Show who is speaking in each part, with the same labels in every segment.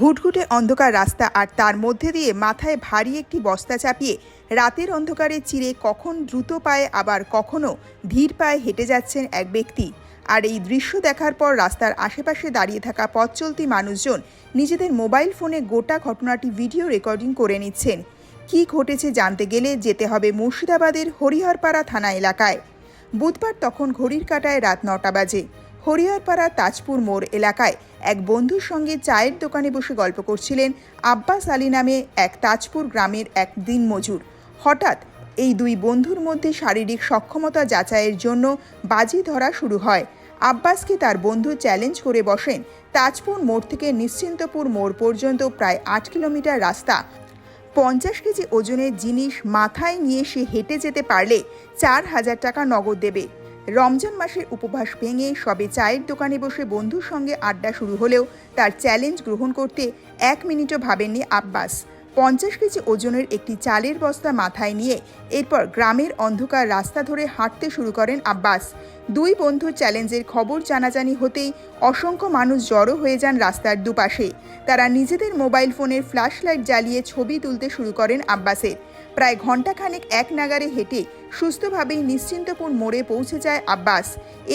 Speaker 1: ঘুটঘুটে অন্ধকার রাস্তা আর তার মধ্যে দিয়ে মাথায় ভারী একটি বস্তা চাপিয়ে রাতের অন্ধকারে চিরে কখন দ্রুত পায়ে, আবার কখনো ধীর পায়ে হেঁটে যাচ্ছেন এক ব্যক্তি। আর এই দৃশ্য দেখার পর রাস্তার আশেপাশে দাঁড়িয়ে থাকা পথ চলতি মানুষজন নিজেদের মোবাইল ফোনে গোটা ঘটনাটি ভিডিও রেকর্ডিং করে নিচ্ছেন। কী ঘটেছে জানতে গেলে যেতে হবে মুর্শিদাবাদের হরিহরপাড়া থানা এলাকায়। বুধবার তখন ঘড়ির কাটায় রাত নটা বাজে। হরিহরপাড়া তাজপুর মোড় এলাকায় এক বন্ধুর সঙ্গে চায়ের দোকানে বসে গল্প করছিলেন আব্বাস আলী নামে এক তাজপুর গ্রামের এক দিনমজুর। হঠাৎ এই দুই বন্ধুর মধ্যে শারীরিক সক্ষমতা যাচাইয়ের জন্য বাজি ধরা শুরু হয়। আব্বাসকে তার বন্ধু চ্যালেঞ্জ করে বসেন তাজপুর মোড় থেকে নিশ্চিন্তপুর মোড় পর্যন্ত প্রায় আট কিলোমিটার রাস্তা। পঞ্চাশ কেজি ওজনের জিনিস মাথায় নিয়ে সে হেঁটে যেতে পারলে চার হাজার টাকা নগদ দেবে। রমজান মাসের উপবাস ভেঙে সবে চায়ের দোকানে বসে বন্ধুর সঙ্গে আড্ডা শুরু হলেও তার চ্যালেঞ্জ গ্রহণ করতে এক মিনিটও ভাবেননি আব্বাস। পঞ্চাশ কেজি ওজনের একটি চালের বস্তা মাথায় নিয়ে এরপর গ্রামের অন্ধকার রাস্তা ধরে হাঁটতে শুরু করেন আব্বাস। দুই বন্ধুর চ্যালেঞ্জের খবর জানাজানি হতেই অসংখ্য মানুষ জড়ো হয়ে যান রাস্তার দুপাশে। তারা নিজেদের মোবাইল ফোনের ফ্ল্যাশ লাইট জ্বালিয়ে ছবি তুলতে শুরু করেন আব্বাসের। প্রায় ঘণ্টাখানেক এক নাগারে হেঁটে সুস্থভাবেই নিশ্চিন্তপুর মোড়ে পৌঁছে যায় আব্বাস।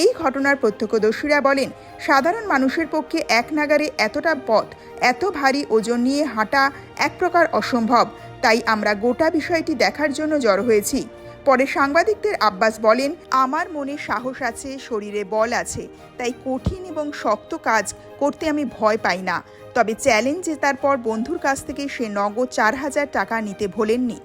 Speaker 1: এই ঘটনার প্রত্যক্ষদর্শীরা বলেন, সাধারণ মানুষের পক্ষে এক নাগারে এতটা পথ, এত ভারী ওজন নিয়ে হাঁটা এক প্রকার অসম্ভব। তাই আমরা গোটা বিষয়টি দেখার জন্য জড়ো হয়েছি। পরে সাংবাদিকদের আব্বাস বলেন, আমার মনে সাহস আছে, শরীরে বল আছে, তাই কঠিন এবং শক্ত কাজ করতে আমি ভয় পাই না। তবে চ্যালেঞ্জ জেতার পর বন্ধুর কাছ থেকে সে নগদ চার হাজার টাকা নিতে ভোলেননি।